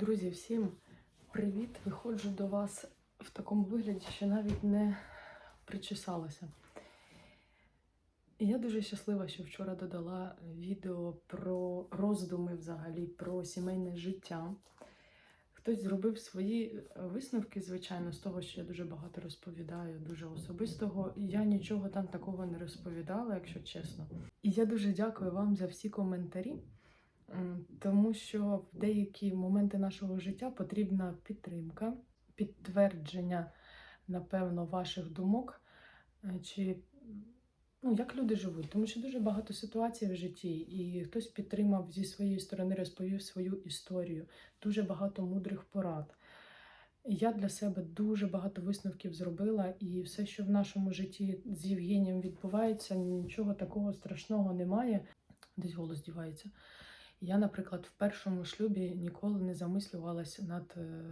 Друзі, всім привіт! Виходжу до вас в такому вигляді, що навіть не причесалася. Я дуже щаслива, що вчора додала відео про роздуми взагалі, про сімейне життя. Хтось зробив свої висновки, звичайно, з того, що я дуже багато розповідаю, дуже особистого. Я нічого там такого не розповідала, якщо чесно. І я дуже дякую вам за всі коментарі. Тому що в деякі моменти нашого життя потрібна підтримка, підтвердження, напевно, ваших думок, е, чи ну, як люди живуть. Тому що дуже багато ситуацій в житті, і хтось підтримав зі своєї сторони, розповів свою історію, дуже багато мудрих порад. Я для себе дуже багато висновків зробила, і все, що в нашому житті з Євгенієм відбувається, нічого такого страшного немає. Десь голос дівається. Я, наприклад, в першому шлюбі ніколи не замислювалася над е,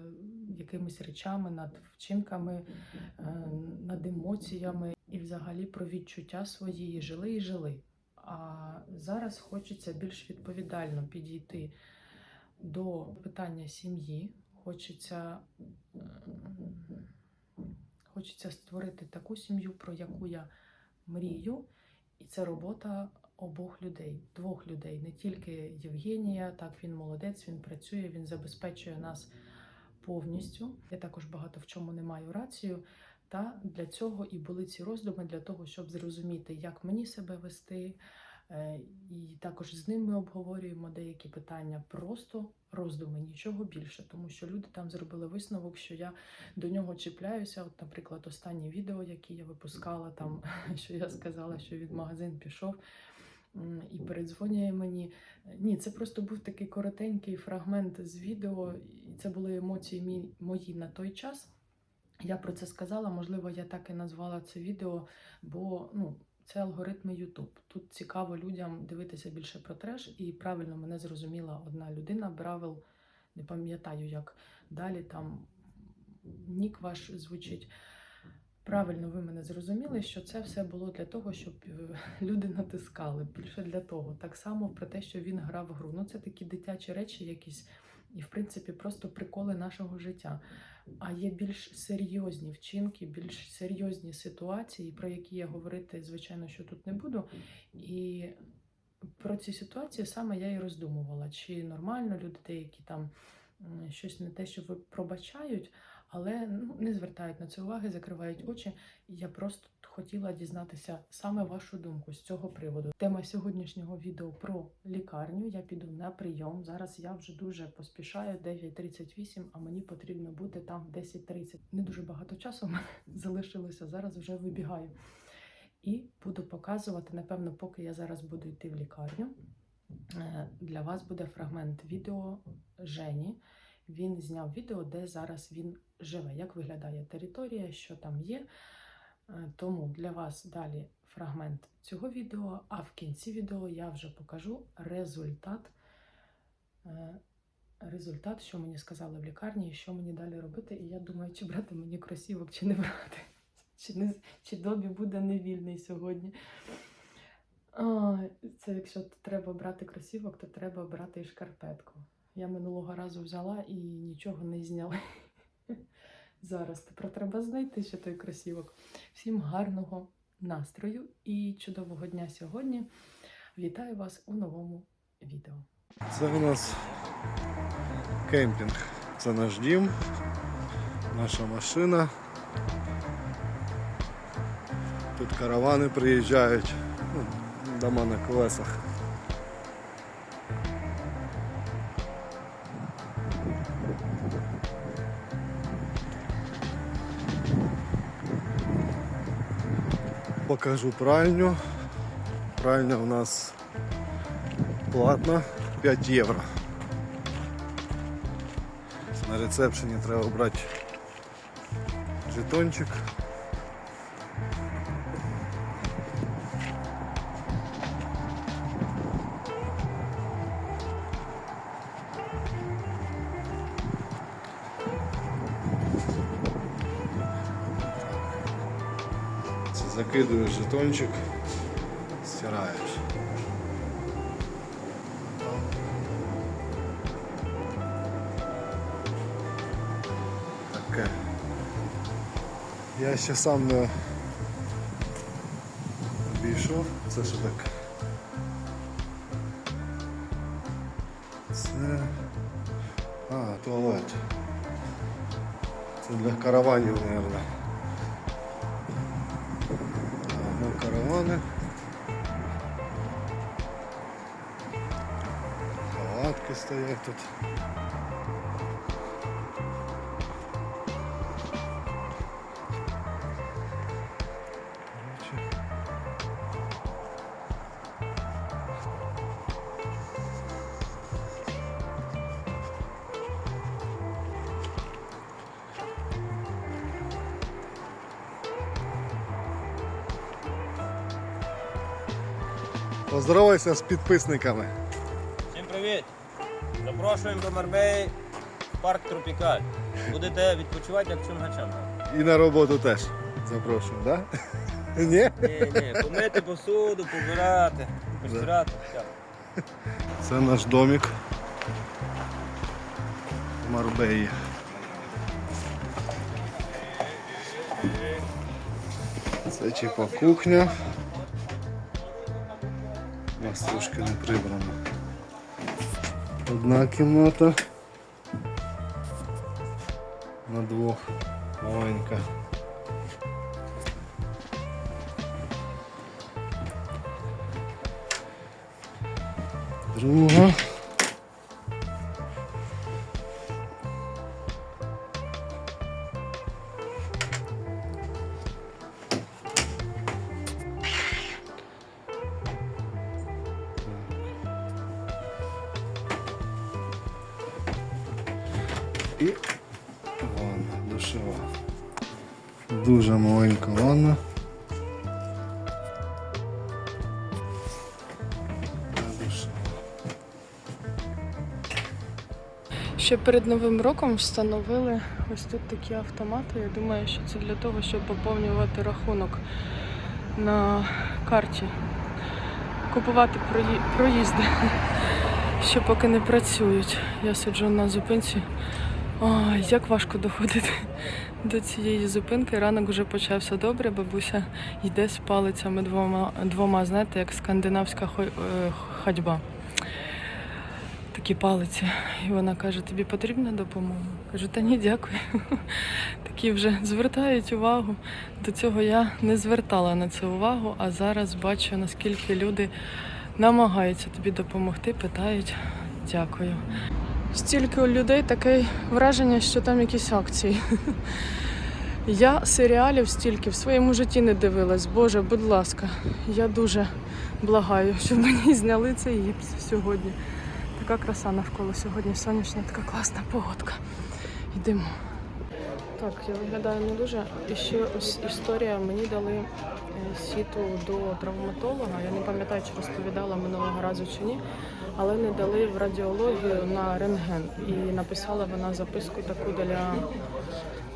якимись речами, над вчинками, е, над емоціями і взагалі про відчуття свої жили і жили. А зараз хочеться більш відповідально підійти до питання сім'ї. Хочеться, хочеться створити таку сім'ю, про яку я мрію, і це робота обох людей, двох людей, не тільки Євгенія. Так, він молодець, він працює, він забезпечує нас повністю. Я також багато в чому не маю рацію. Та для цього і були ці роздуми для того, щоб зрозуміти, як мені себе вести. Е, І також з ним ми обговорюємо деякі питання, просто роздуми, нічого більше, тому що люди там зробили висновок, що я до нього чіпляюся. От, наприклад, останнє відео, яке я випускала, там що я сказала, що він магазин пішов і передзвонює мені. Ні, це просто був такий коротенький фрагмент з відео, і це були емоції мі- мої на той час. Я про це сказала, можливо, я так і назвала це відео, бо ну, це алгоритми YouTube. Тут цікаво людям дивитися більше про треш, і правильно мене зрозуміла одна людина. Бравел, не пам'ятаю, як далі там нік ваш звучить. Правильно, ви мене зрозуміли, що це все було для того, щоб е, люди натискали. Більше для того. Так само про те, що він грав гру. Ну, це такі дитячі речі, якісь, і в принципі просто приколи нашого життя. А є більш серйозні вчинки, більш серйозні ситуації, про які я говорити, звичайно, що тут не буду. І про ці ситуації саме я і роздумувала, чи нормально люди деякі там щось не те, що ви пробачають, але ну, не звертають на це уваги, закривають очі. І Я просто хотіла дізнатися саме вашу думку з цього приводу. Тема сьогоднішнього відео про лікарню. Я піду на прийом. Зараз я вже дуже поспішаю, 9.38, а мені потрібно бути там в 10.30. Не дуже багато часу залишилося. Зараз вже вибігаю. І буду показувати, напевно, поки я зараз буду йти в лікарню. е, Для вас буде фрагмент відео Жені. Він зняв відео, де зараз він живе, як виглядає територія, що там є. Е, Тому для вас далі фрагмент цього відео, а в кінці відео я вже покажу результат. е, Результат, що мені сказали в лікарні, і що мені далі робити. І я думаю, чи брати мені кросівок, чи не брати. Чи, не, чи Добі буде невільний сьогодні. Це якщо треба брати кросівок, то треба брати і шкарпетку. Я минулого разу взяла і нічого не зняла. Зараз тепер треба знайти ще той кросівок. Всім гарного настрою і чудового дня сьогодні. Вітаю вас у новому відео. Це у нас кемпінг. Це наш дім, наша машина. Тут каравани приїжджають, ну, дома на колесах. Покажу пральню. Пральня у нас платна 5 євро. На рецепшені треба брати жетончик. Це закидуєш жетончик, стираєш. таке. Я ще сам не обійшов. Це що таке? Це. А, туалет. Це для караванів, мабуть. Каравани. Палатки стоять тут. Поздоровайся з підписниками. Всім привіт! Запрошуємо до Марбеї в парк Тропікаль. Будете відпочивати як чунгачам. І на роботу теж запрошую, так? Да? Ні? Ні, ні, помити посуду, побирати, постирати. все. Це наш домик в Марбеї. Це типа кухня. У нас трошки не прибрано. Одна кімната. На двох маленька. Друга. І ванна душова. Дуже маленька ванна. Ще перед Новим роком встановили ось тут такі автомати. Я думаю, що це для того, щоб поповнювати рахунок на карті, купувати проїзди, що поки не працюють. Я сиджу на зупинці. Ой, як важко доходити до цієї зупинки. Ранок вже почався добре. Бабуся йде з палицями двома, двома знаєте, як скандинавська е, ходьба такі палиці. І вона каже: тобі потрібна допомога? Кажу, та ні, дякую. Такі вже звертають увагу. До цього я не звертала на це увагу, а зараз бачу, наскільки люди намагаються тобі допомогти, питають. Дякую. Стільки людей таке враження, що там якісь акції. Я серіалів стільки в своєму житті не дивилась. Боже, будь ласка, я дуже благаю, щоб мені зняли цей гіпс сьогодні. Така краса навколо сьогодні сонячна, така класна погодка. Йдемо. Так, я виглядаю не дуже. І ще ось історія. Мені дали е, сіту до травматолога. Я не пам'ятаю, чи розповідала минулого разу чи ні, але не дали в радіологію на рентген. І написала вона записку таку для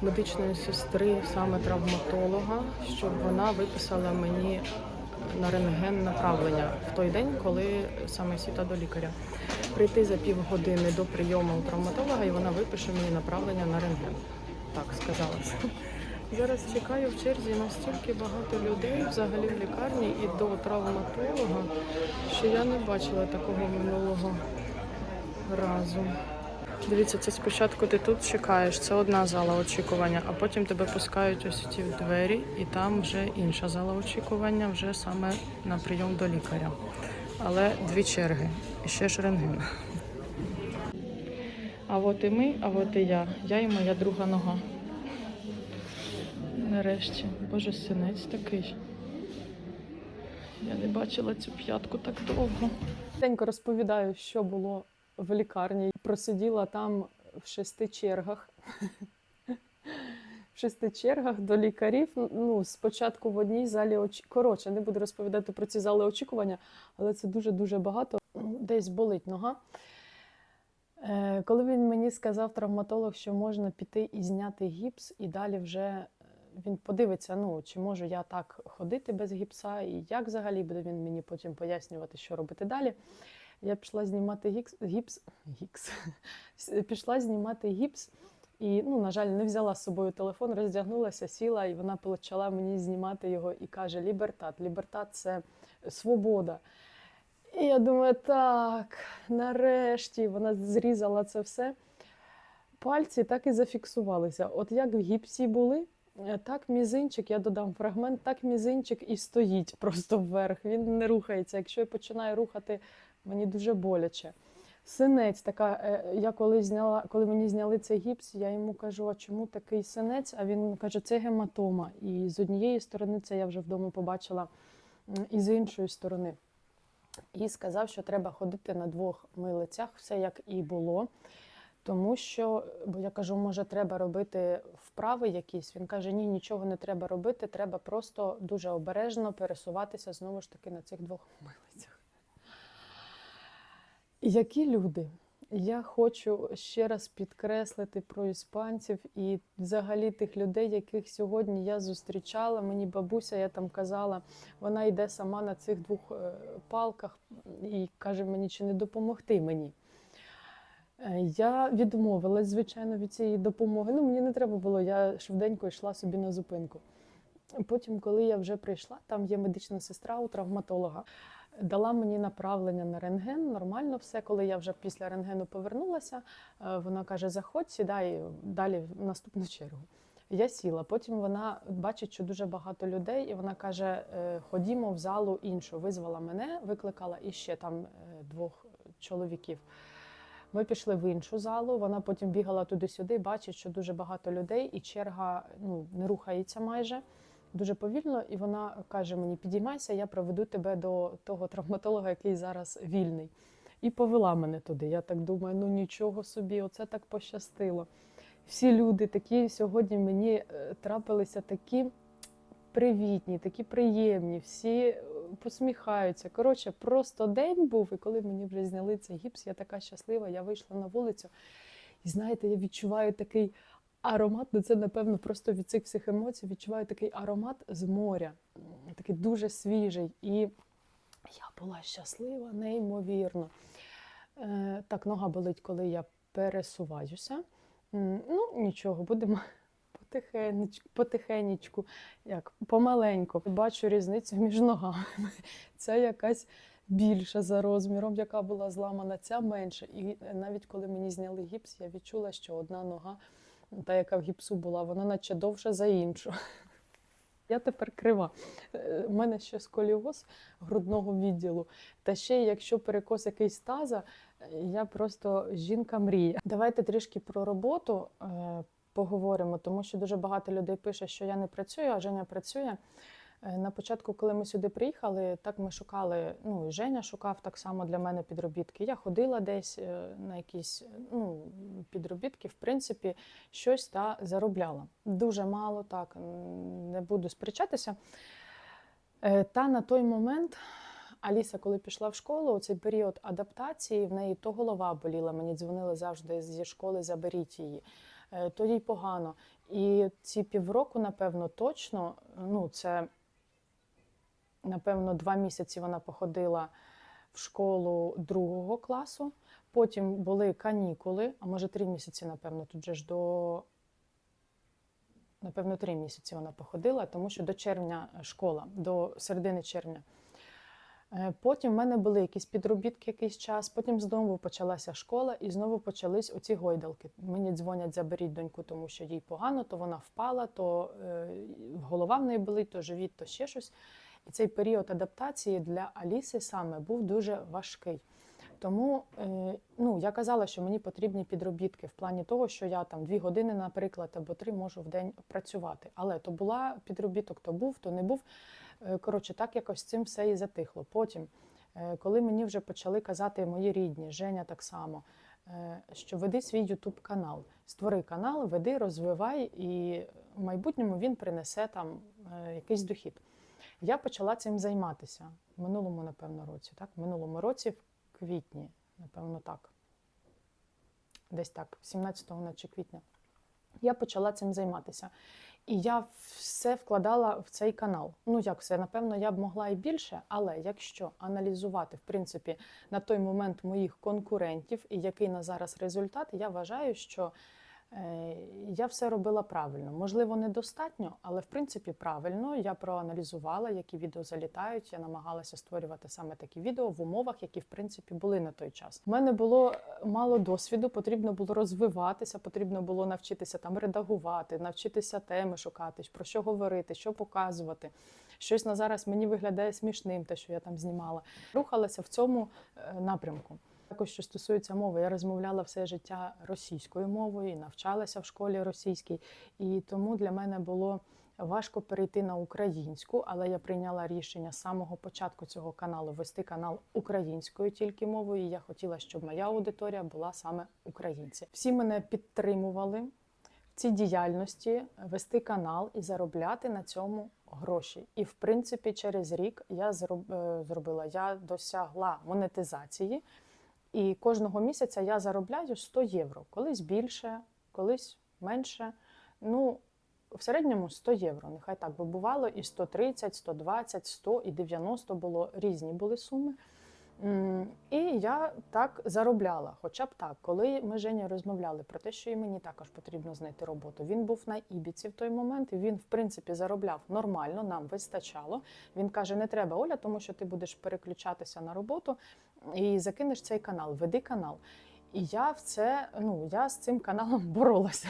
медичної сестри, саме травматолога, щоб вона виписала мені на рентген направлення в той день, коли саме сіта до лікаря. Прийти за півгодини до прийому у травматолога, і вона випише мені направлення на рентген. Так сказала. Зараз чекаю в черзі настільки багато людей взагалі в лікарні і до травматолога, що я не бачила такого минулого разу. Дивіться, це спочатку ти тут чекаєш, це одна зала очікування, а потім тебе пускають ось ці двері, і там вже інша зала очікування, вже саме на прийом до лікаря. Але дві черги, і ще ж рентген. А от і ми, а от і я. Я і моя друга нога. Нарешті. Боже, синець такий. Я не бачила цю п'ятку так довго. Денько розповідаю, що було в лікарні. Просиділа там в шести чергах. В шести чергах до лікарів. Ну, спочатку в одній залі оч... Коротше, не буду розповідати про ці зали очікування, але це дуже-дуже багато. Десь болить нога. Е, Коли він мені сказав, травматолог, що можна піти і зняти гіпс, і далі вже він подивиться, ну, чи можу я так ходити без гіпса, і як взагалі буде він мені потім пояснювати, що робити далі. Я пішла знімати гікс, гіпс, гікс, пішла знімати гіпс, І, ну, на жаль, не взяла з собою телефон, роздягнулася, сіла, і вона почала мені знімати його і каже: Лібертат. Лібертат це свобода. І я думаю, так, нарешті вона зрізала це все. Пальці так і зафіксувалися. От як в гіпсі були, так мізинчик, я додам фрагмент, так мізинчик і стоїть просто вверх. Він не рухається. Якщо я починаю рухати, мені дуже боляче. Синець, така, е, я коли зняла, коли мені зняли цей гіпс, я йому кажу, а чому такий синець? А він каже, це гематома. І з однієї сторони це я вже вдома побачила, і з іншої сторони. І сказав, що треба ходити на двох милицях, все як і було. Тому що, бо я кажу, може, треба робити вправи якісь. Він каже, ні, нічого не треба робити, треба просто дуже обережно пересуватися знову ж таки на цих двох милицях. Які люди? Я хочу ще раз підкреслити про іспанців і взагалі тих людей, яких сьогодні я зустрічала. Мені бабуся, я там казала, вона йде сама на цих двох е, палках і каже мені, чи не допомогти мені. Е, Я відмовилась, звичайно, від цієї допомоги. Ну, мені не треба було, я швиденько йшла собі на зупинку. Потім, коли я вже прийшла, там є медична сестра у травматолога. Дала мені направлення на рентген, нормально все. Коли я вже після рентгену повернулася, е, вона каже: заходь, сідай далі в наступну чергу. Я сіла. Потім вона бачить, що дуже багато людей, і вона каже: «Е, ходімо в залу іншу. Визвала мене, викликала і ще там е, двох чоловіків. Ми пішли в іншу залу. Вона потім бігала туди-сюди, бачить, що дуже багато людей, і черга ну, не рухається майже дуже повільно. І вона каже мені: підіймайся, я проведу тебе до того травматолога, який зараз вільний. І повела мене туди. Я так думаю, ну нічого собі, оце так пощастило. Всі люди такі сьогодні мені е, трапилися такі привітні, такі приємні, всі посміхаються. Коротше, просто день був, і коли мені вже зняли цей гіпс, я така щаслива, я вийшла на вулицю. І знаєте, я відчуваю такий аромат, ну це, напевно, просто від цих всіх емоцій відчуваю такий аромат з моря, такий дуже свіжий. І я була щаслива, неймовірно. Е, так, нога болить, коли я пересуваюся. Ну, нічого, будемо потихенечку, потихенечку, як помаленьку. Бачу різницю між ногами. Ця якась більша за розміром, яка була зламана, ця менша. І навіть коли мені зняли гіпс, я відчула, що одна нога, та, яка в гіпсу була, вона наче довша за іншу. Я тепер крива. Е, У мене ще сколіоз грудного відділу. Та ще, якщо перекос якийсь таза, е, я просто жінка мрія. Давайте трішки про роботу е, поговоримо, тому що дуже багато людей пише, що я не працюю, а Женя працює. Е, На початку, коли ми сюди приїхали, так ми шукали. Ну і Женя шукав так само для мене підробітки. Я ходила десь е, на якісь ну, підробітки, в принципі, щось та заробляла. Дуже мало, так не буду сперечатися. Е, Та на той момент Аліса, коли пішла в школу, у цей період адаптації, в неї то голова боліла, мені дзвонили завжди зі школи, заберіть її, то їй погано. І ці півроку, напевно, точно, ну це, напевно, два місяці вона походила в школу другого класу. Потім були канікули, а може три місяці, напевно, тут же ж до. Напевно, три місяці вона походила, тому що до червня школа, до середини червня. Е, Потім в мене були якісь підробітки якийсь час, потім знову почалася школа і знову почались оці гойдалки. Мені дзвонять, заберіть доньку, тому що їй погано, то вона впала, то е, голова в неї болить, то живіт, то ще щось. І цей період адаптації для Аліси саме був дуже важкий. Тому е, ну, я казала, що мені потрібні підробітки в плані того, що я там дві години, наприклад, або три можу в день працювати. Але то була підробіток, то був, то не був. Е, Коротше, так якось цим все і затихло. Потім, е, коли мені вже почали казати мої рідні, Женя так само, е, що веди свій Ютуб канал, створи канал, веди, розвивай, і в майбутньому він принесе там якийсь дохід. Я почала цим займатися в минулому, напевно, році. Так? В минулому році, в квітні, напевно, так. Десь так, 17-го наче квітня. Я почала цим займатися. І я все вкладала в цей канал. Ну, як все, напевно, я б могла і більше, але якщо аналізувати, в принципі, на той момент моїх конкурентів і який на зараз результат, я вважаю, що Я все робила правильно. Можливо, недостатньо, але в принципі правильно. Я проаналізувала, які відео залітають. Я намагалася створювати саме такі відео в умовах, які в принципі були на той час. У мене було е, мало досвіду, потрібно було розвиватися, потрібно було навчитися там редагувати, навчитися теми шукати, про що говорити, що показувати. Щось на зараз мені виглядає смішним, те, що я там знімала. Рухалася в цьому е, напрямку. Також, що стосується мови, я розмовляла все життя російською мовою, і навчалася в школі російській, і тому для мене було важко перейти на українську, але я прийняла рішення з самого початку цього каналу вести канал українською тільки мовою. І я хотіла, щоб моя аудиторія була саме українці. Всі мене підтримували в цій діяльності вести канал і заробляти на цьому гроші. І в принципі, через рік я е, зробила, я досягла монетизації. І кожного місяця я заробляю 100 євро. Колись більше, колись менше. Ну, в середньому 100 євро. Нехай так би бувало. І 130, 120, 100 і 90 було різні були суми. І я так заробляла, хоча б так, коли ми Женя розмовляли про те, що і мені також потрібно знайти роботу. Він був на Ібіці в той момент, і він, в принципі, заробляв нормально, нам вистачало. Він каже: не треба, Оля, тому що ти будеш переключатися на роботу і закинеш цей канал, веди канал. І я в це, ну я з цим каналом боролася.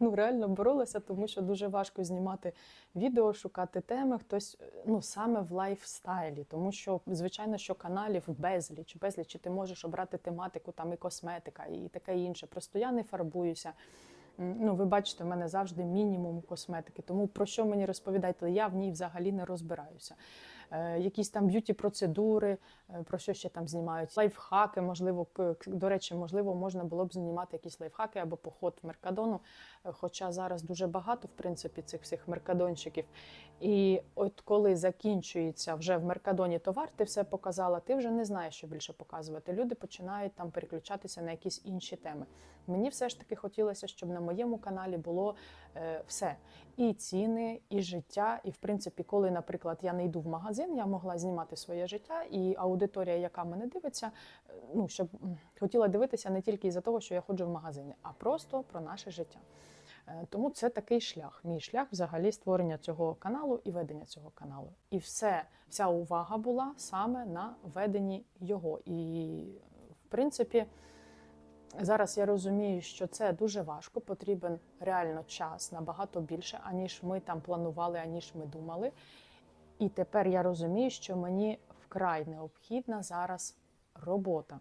Ну реально боролася, тому що дуже важко знімати відео, шукати теми. Хтось ну саме в лайфстайлі, тому що звичайно, що каналів безліч, безліч, і ти можеш обрати тематику, там і косметика, і таке інше. Просто я не фарбуюся. Ну, ви бачите, в мене завжди мінімум косметики. Тому про що мені розповідаєте? Я в ній взагалі не розбираюся. Е, якісь там б'юті процедури, е, про що ще там знімають, лайфхаки, можливо, до речі, можливо, можна було б знімати якісь лайфхаки або поход в Меркадону. Хоча зараз дуже багато, в принципі, цих всіх меркадончиків. І от коли закінчується вже в Меркадоні товар, ти все показала, ти вже не знаєш, що більше показувати. Люди починають там переключатися на якісь інші теми. Мені все ж таки хотілося, щоб на моєму каналі було е, все: і ціни, і життя. І в принципі, коли, наприклад, я не йду в магазин, я могла знімати своє життя, і аудиторія, яка мене дивиться, е, ну щоб хотіла дивитися не тільки із-за того, що я ходжу в магазини, а просто про наше життя. Е, Тому це такий шлях. Мій шлях взагалі створення цього каналу і ведення цього каналу. І все, вся увага була саме на веденні його. І в принципі, зараз я розумію, що це дуже важко, потрібен реально час набагато більше, аніж ми там планували, аніж ми думали. І тепер я розумію, що мені вкрай необхідна зараз робота.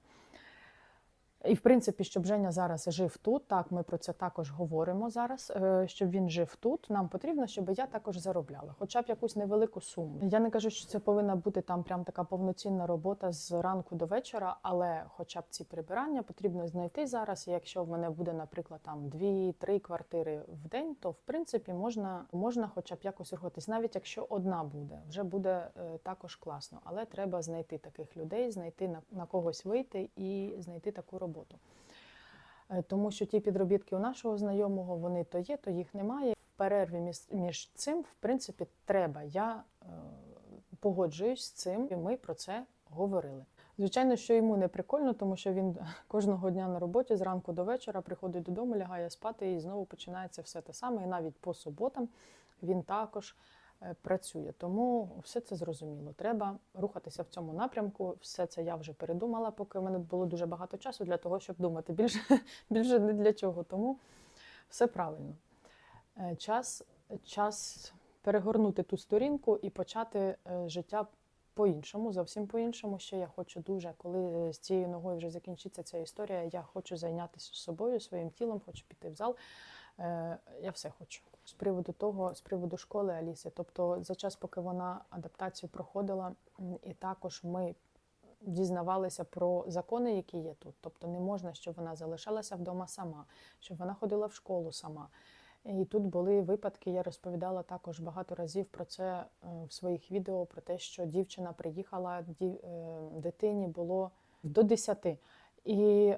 І в принципі, щоб Женя зараз жив тут, так ми про це також говоримо зараз. е, Щоб він жив тут, нам потрібно, щоб я також заробляла, хоча б якусь невелику суму. Я не кажу, що це повинна бути там прям така повноцінна робота з ранку до вечора, але хоча б ці прибирання потрібно знайти зараз. І якщо в мене буде, наприклад, там дві-три квартири в день, то в принципі можна, можна хоча б якось рухатись, навіть якщо одна буде, вже буде е, також класно. Але треба знайти таких людей, знайти на, на когось вийти і знайти таку роботу. Е, Тому що ті підробітки у нашого знайомого вони то є, то їх немає. В перерві між, цим, в принципі, треба. Я е, погоджуюсь з цим, і ми про це говорили. Звичайно, що йому не прикольно, тому що він кожного дня на роботі зранку до вечора приходить додому, лягає спати і знову починається все те саме. І навіть по суботам він також працює. Тому все це зрозуміло. Треба рухатися в цьому напрямку. Все це я вже передумала, поки в мене було дуже багато часу для того, щоб думати. Більше, більше не для чого. Тому все правильно. Е, Час, час перегорнути ту сторінку і почати е, життя по-іншому, зовсім по-іншому. Ще я хочу дуже, коли з цією ногою вже закінчиться ця історія, я хочу зайнятися собою, своїм тілом, хочу піти в зал. Е, Я все хочу. З приводу того, з приводу школи Аліси. Тобто, за час, поки вона адаптацію проходила, і також ми дізнавалися про закони, які є тут. Тобто не можна, щоб вона залишалася вдома сама, щоб вона ходила в школу сама. І тут були випадки, я розповідала також багато разів про це е, в своїх відео, про те, що дівчина приїхала, е, дитині було до 10. І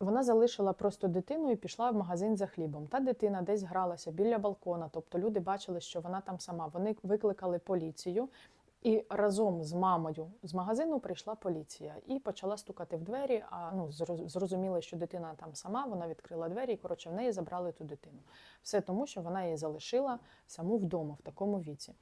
вона залишила просто дитину і пішла в магазин за хлібом. Та дитина десь гралася біля балкона, тобто люди бачили, що вона там сама. Вони викликали поліцію. І разом з мамою з магазину прийшла поліція і почала стукати в двері. А ну зроз- зрозуміли, що дитина там сама, вона відкрила двері, і коротше в неї забрали ту дитину. Все тому, що вона її залишила саму вдома в такому віці.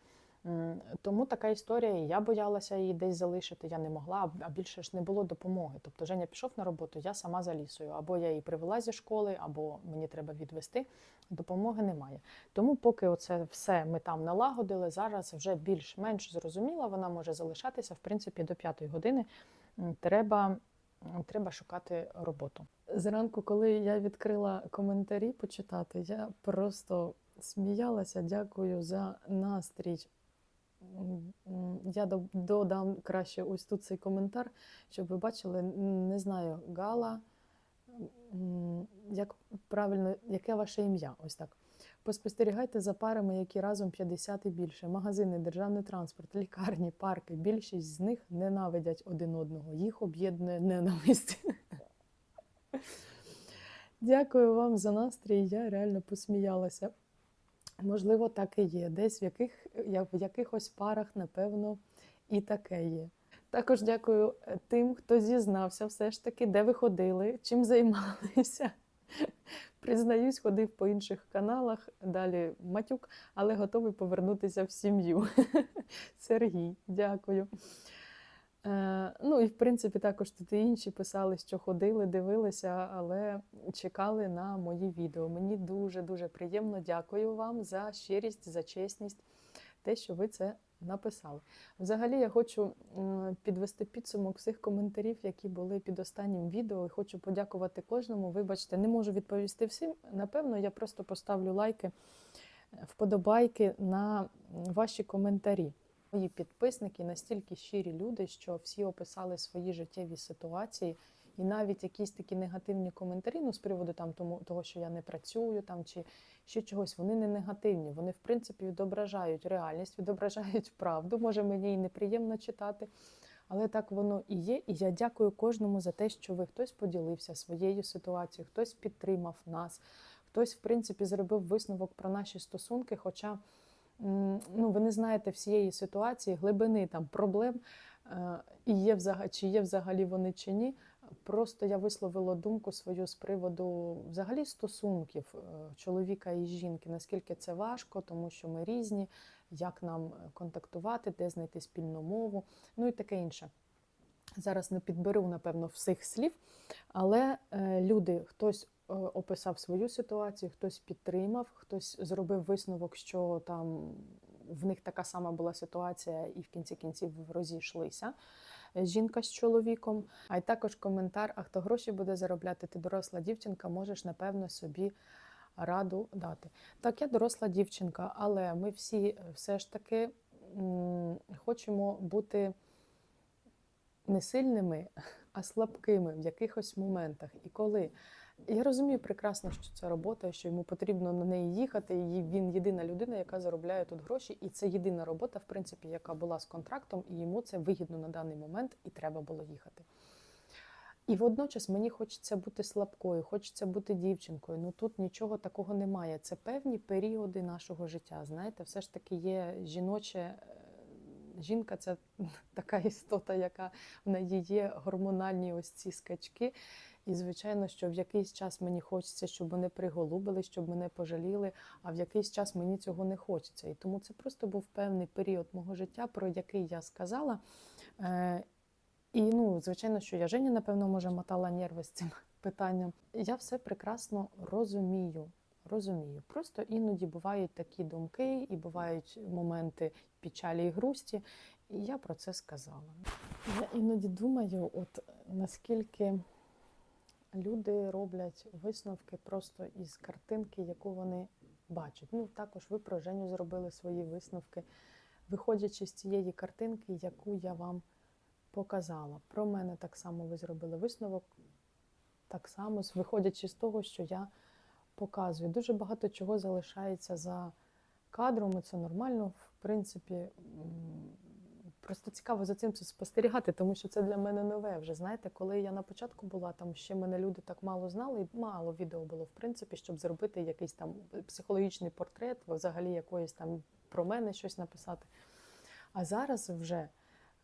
Тому така історія. і Я боялася її десь залишити, я не могла, а більше ж не було допомоги. Тобто Женя пішов на роботу, я сама за лісою. Або я її привела зі школи, або мені треба відвести. Допомоги немає. Тому, поки оце все ми там налагодили, зараз вже більш-менш зрозуміла, вона може залишатися. В принципі, до п'ятої години треба, треба шукати роботу. Зранку, коли я відкрила коментарі почитати, я просто сміялася. Дякую за настрій. Я додам краще ось тут цей коментар, щоб ви бачили, не знаю, Гала, як правильно, яке ваше ім'я? Ось так. Поспостерігайте за парами, які разом 50 і більше. Магазини, державний транспорт, лікарні, парки. Більшість з них ненавидять один одного. Їх об'єднує ненависть. Дякую вам за настрій. Я реально посміялася. Можливо, так і є. Десь в яких в якихось парах, напевно, і таке є. Також дякую е, тим, хто зізнався, все ж таки, де ви ходили, чим займалися. Признаюсь, ходив по інших каналах, далі матюк, але готовий повернутися в сім'ю. Сергій, дякую. Е, ну і в принципі також тут і інші писали, що ходили, дивилися, але чекали на мої відео. Мені дуже дуже приємно. Дякую вам за щирість, за чесність, те, що ви це написали. Взагалі, я хочу підвести підсумок всіх коментарів, які були під останнім відео. І хочу подякувати кожному. Вибачте, не можу відповісти всім. Напевно, я просто поставлю лайки, вподобайки на ваші коментарі. Мої підписники настільки щирі люди, що всі описали свої життєві ситуації, і навіть якісь такі негативні коментарі, ну з приводу там тому, того, що я не працюю, там чи ще чогось, вони не негативні. Вони в принципі відображають реальність, відображають правду. Може, мені і неприємно читати, але так воно і є. І я дякую кожному за те, що ви хтось поділився своєю ситуацією, хтось підтримав нас, хтось, в принципі, зробив висновок про наші стосунки. Хоча ну, ви не знаєте всієї ситуації, глибини там проблем, е, і є взагалі, чи є взагалі вони чи ні. Просто я висловила думку свою з приводу взагалі стосунків е, чоловіка і жінки, наскільки це важко, тому що ми різні, як нам контактувати, де знайти спільну мову, ну і таке інше. Зараз не підберу, напевно, всіх слів, але е, люди, хтось описав свою ситуацію, хтось підтримав, хтось зробив висновок, що там в них така сама була ситуація, і в кінці кінців розійшлися е, жінка з чоловіком. А й також коментар: а хто гроші буде заробляти? Ти доросла дівчинка, можеш напевно собі раду дати. Так, я доросла дівчинка, але ми всі е, все ж таки хочемо бути не сильними, а слабкими в якихось моментах. І коли я розумію прекрасно, що це робота, що йому потрібно на неї їхати. І він єдина людина, яка заробляє тут гроші, і це єдина робота, в принципі, яка була з контрактом, і йому це вигідно на даний момент, і треба було їхати. І водночас мені хочеться бути слабкою, хочеться бути дівчинкою. Ну тут нічого такого немає. Це певні періоди нашого життя. Знаєте, все ж таки є жіноче. е, Жінка це така істота, яка в неї є гормональні ось ці скачки. І, звичайно, що в якийсь час мені хочеться, щоб мене приголубили, щоб мене пожаліли, а в якийсь час мені цього не хочеться. І тому це просто був певний період мого життя, про який я сказала. Е, і ну, звичайно, що я Жені, напевно, може, мотала нерви з цим питанням. Я все прекрасно розумію. Розумію. Просто іноді бувають такі думки, і бувають моменти печалі і грусті. І я про це сказала. Я іноді думаю, от наскільки люди роблять висновки просто із картинки, яку вони бачать. Ну, також ви про Женю зробили свої висновки, виходячи з цієї картинки, яку я вам показала. Про мене так само ви зробили висновок, так само, виходячи з того, що я показую. Дуже багато чого залишається за кадром, і це нормально, в принципі. Просто цікаво за цим це спостерігати, тому що це для мене нове. Вже знаєте, коли я на початку була, там ще мене люди так мало знали, і мало відео було, в принципі, щоб зробити якийсь там психологічний портрет, взагалі якоїсь там про мене щось написати. А зараз вже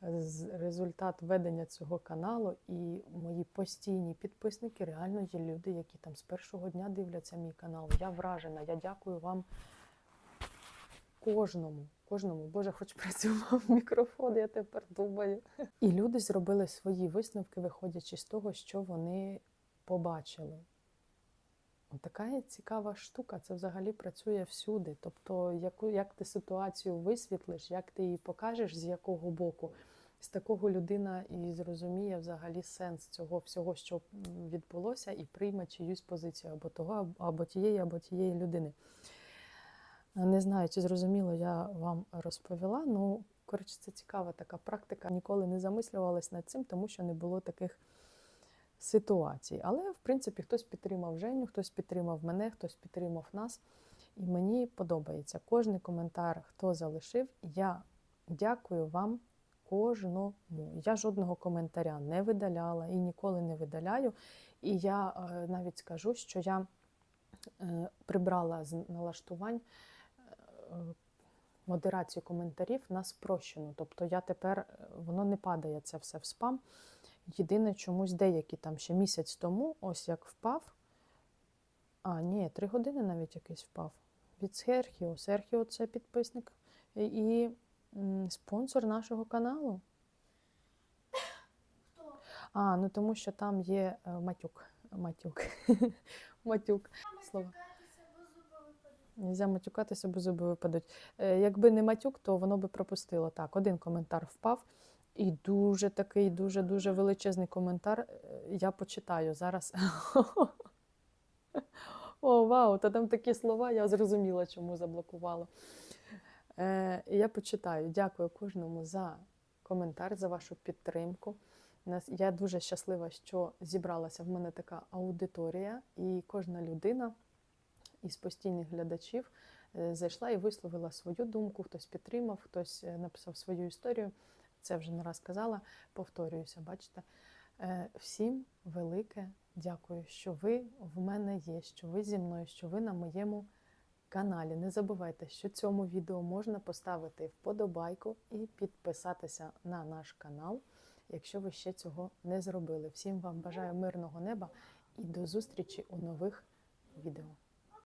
е, результат ведення цього каналу і мої постійні підписники реально є люди, які там з першого дня дивляться мій канал. Я вражена. Я дякую вам кожному. Кожному, Боже, хоч працював мікрофон, я тепер думаю. І люди зробили свої висновки, виходячи з того, що вони побачили. Така цікава штука, це взагалі працює всюди. Тобто, яку, як ти ситуацію висвітлиш, як ти її покажеш, з якого боку, з такого людина і зрозуміє взагалі сенс цього всього, що відбулося, і прийме чиюсь позицію або того, або тієї, або тієї людини. Не знаю, чи зрозуміло я вам розповіла. Ну, коротше, це цікава така практика. Ніколи не замислювалась над цим, тому що не було таких ситуацій. Але, в принципі, хтось підтримав Женю, хтось підтримав мене, хтось підтримав нас. І мені подобається кожний коментар, хто залишив. Я дякую вам кожному. Я жодного коментаря не видаляла і ніколи не видаляю. І я е, навіть скажу, що я е, прибрала з налаштувань е, модерацію коментарів на спрощену. Тобто я тепер е, воно не падає це все в спам. Єдине, чомусь деякі там ще місяць тому, ось як впав. А, ні, три години навіть якийсь впав. Від Серхіо. Серхіо це підписник і, спонсор нашого каналу. А, ну тому що там є е, матюк. Матюк. Матюк. Слово. Нельзя матюкатися, бо зуби випадуть. Е, Якби не матюк, то воно би пропустило. Так, один коментар впав. І дуже такий, дуже дуже величезний коментар. Е, Я почитаю зараз. О, вау! Та там такі слова, я зрозуміла, чому заблокувала. Е, я почитаю. Дякую кожному за коментар, за вашу підтримку. Я дуже щаслива, що зібралася в мене така аудиторія, і кожна людина із постійних глядачів е, зайшла і висловила свою думку. Хтось підтримав, хтось е, написав свою історію. Це вже не раз казала, повторююся, бачите. Е, Всім велике дякую, що ви в мене є, що ви зі мною, що ви на моєму каналі. Не забувайте, що цьому відео можна поставити вподобайку і підписатися на наш канал, якщо ви ще цього не зробили. Всім вам бажаю мирного неба і до зустрічі у нових відео.